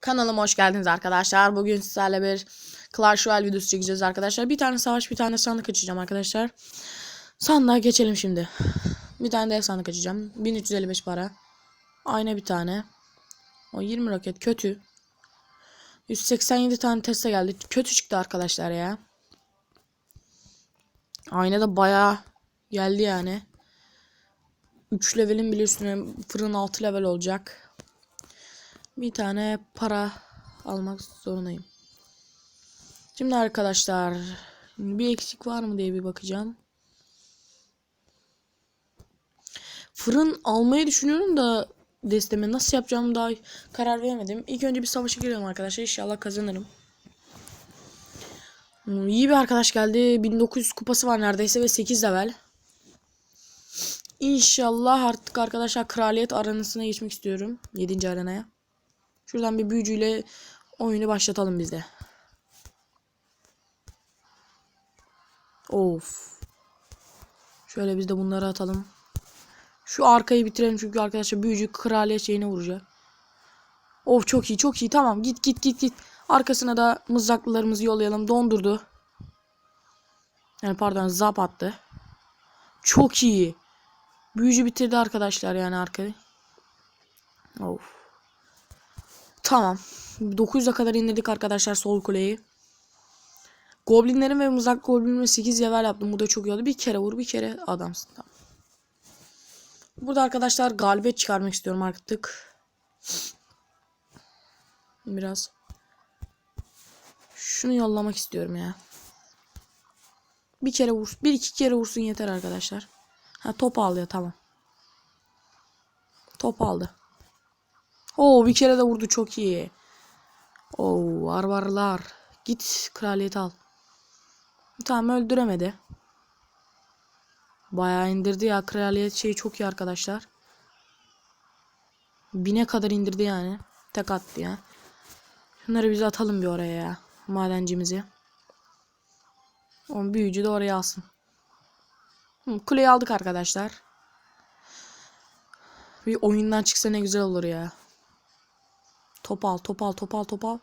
Kanalıma hoş geldiniz arkadaşlar. Bugün sizlerle bir Clash Royale videosu çekeceğiz arkadaşlar. Bir tane savaş, bir tane sandık açacağım arkadaşlar. Sandığa geçelim şimdi. Bir tane de sandık açacağım. 1355 para. Ayna bir tane. O 20 roket kötü. 187 tane teste geldi. Kötü çıktı arkadaşlar ya. Ayna da bayağı geldi yani. 3 levelin bile üstüne fırın 6 level olacak. Bir tane para almak zorundayım. Şimdi arkadaşlar bir eksik var mı diye bir bakacağım. Fırın almayı düşünüyorum da desteme nasıl yapacağımı daha karar veremedim. İlk önce bir savaşa girelim arkadaşlar. İnşallah kazanırım. Hmm, İyi bir arkadaş geldi. 1900 kupası var neredeyse ve 8 level. İnşallah artık arkadaşlar kraliyet arenasına geçmek istiyorum. 7. arenaya. Şuradan bir büyücüyle oyunu başlatalım biz de. Of. Şöyle biz de bunları atalım. Şu arkayı bitirelim çünkü arkadaşlar büyücü kraliyet şeyine vuracak. Of çok iyi çok iyi tamam git git git git. Arkasına da mızraklılarımızı yollayalım. Dondurdu. Yani pardon zap attı. Çok iyi. Büyücü bitirdi arkadaşlar yani arkayı. Of. Tamam. 900'e kadar indirdik arkadaşlar sol kuleyi. Goblinlerin ve mızrak goblinime 8 level yaptım. Bu da çok iyi oldu. Bir kere vur bir kere adamsın. Tamam. Burada arkadaşlar galibiyet çıkarmak istiyorum artık. Biraz. Şunu yollamak istiyorum ya. Bir kere vur. Bir iki kere vursun yeter arkadaşlar. Ha top aldı ya tamam. Top aldı. Oo bir kere de vurdu çok iyi. Oo varvarlar. Git kraliyet al. Tamam öldüremedi. Bayağı indirdi ya kraliyet şeyi çok iyi arkadaşlar. Bine kadar indirdi yani. Tek attı ya. Şunları biz atalım bir oraya ya. Madencimizi. O büyücü de oraya alsın. Hı, kuleyi aldık arkadaşlar. Bir oyundan çıksa ne güzel olur ya. Top al, top al, top al, top al.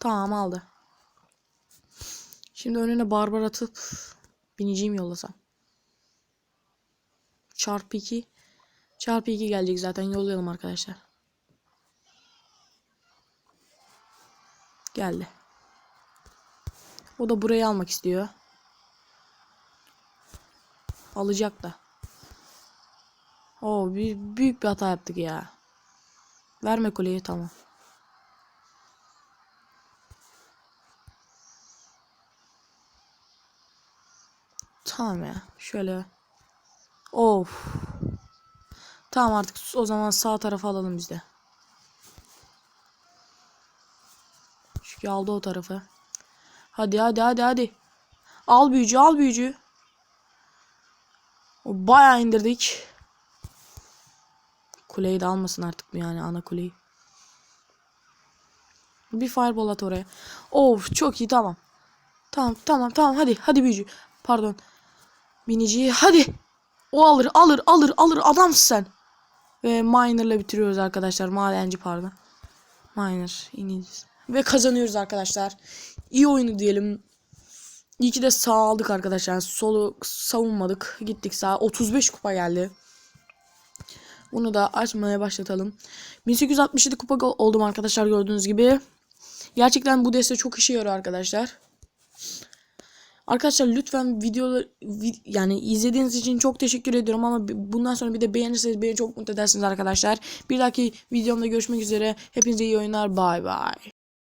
Tamam aldı. Şimdi önüne barbar atıp bineceğim yollasam. Çarpı 2. Çarpı 2 gelecek zaten yollayalım arkadaşlar. Geldi. O da burayı almak istiyor. Alacak da. Oo bir, büyük bir hata yaptık ya. Verme kuleyi tamam. Tamam ya. Şöyle. Of. Tamam artık o zaman sağ tarafa alalım biz de. Çünkü aldı o tarafı. Hadi hadi hadi hadi. Al büyücü al büyücü. Bayağı indirdik. Kuleyi de almasın artık yani ana kuleyi. Bir fireball at oraya. Of çok iyi tamam. Tamam tamam tamam hadi hadi büyücü. Pardon. Binici hadi. O alır alır alır alır adamsın sen. Ve miner'la bitiriyoruz arkadaşlar. Madenci pardon. Miner iniz. Ve kazanıyoruz arkadaşlar. İyi oyunu diyelim. İyi ki de sağ aldık arkadaşlar. Solu savunmadık. Gittik sağ. 35 kupa geldi. Bunu da açmaya başlatalım. 1867 kupa oldum arkadaşlar gördüğünüz gibi. Gerçekten bu deste çok işe yarıyor arkadaşlar. Arkadaşlar lütfen videoları vi- yani izlediğiniz için çok teşekkür ediyorum ama bundan sonra bir de beğenirseniz beni çok mutlu edersiniz arkadaşlar. Bir dahaki videomda görüşmek üzere. Hepinize iyi oyunlar. Bay bay.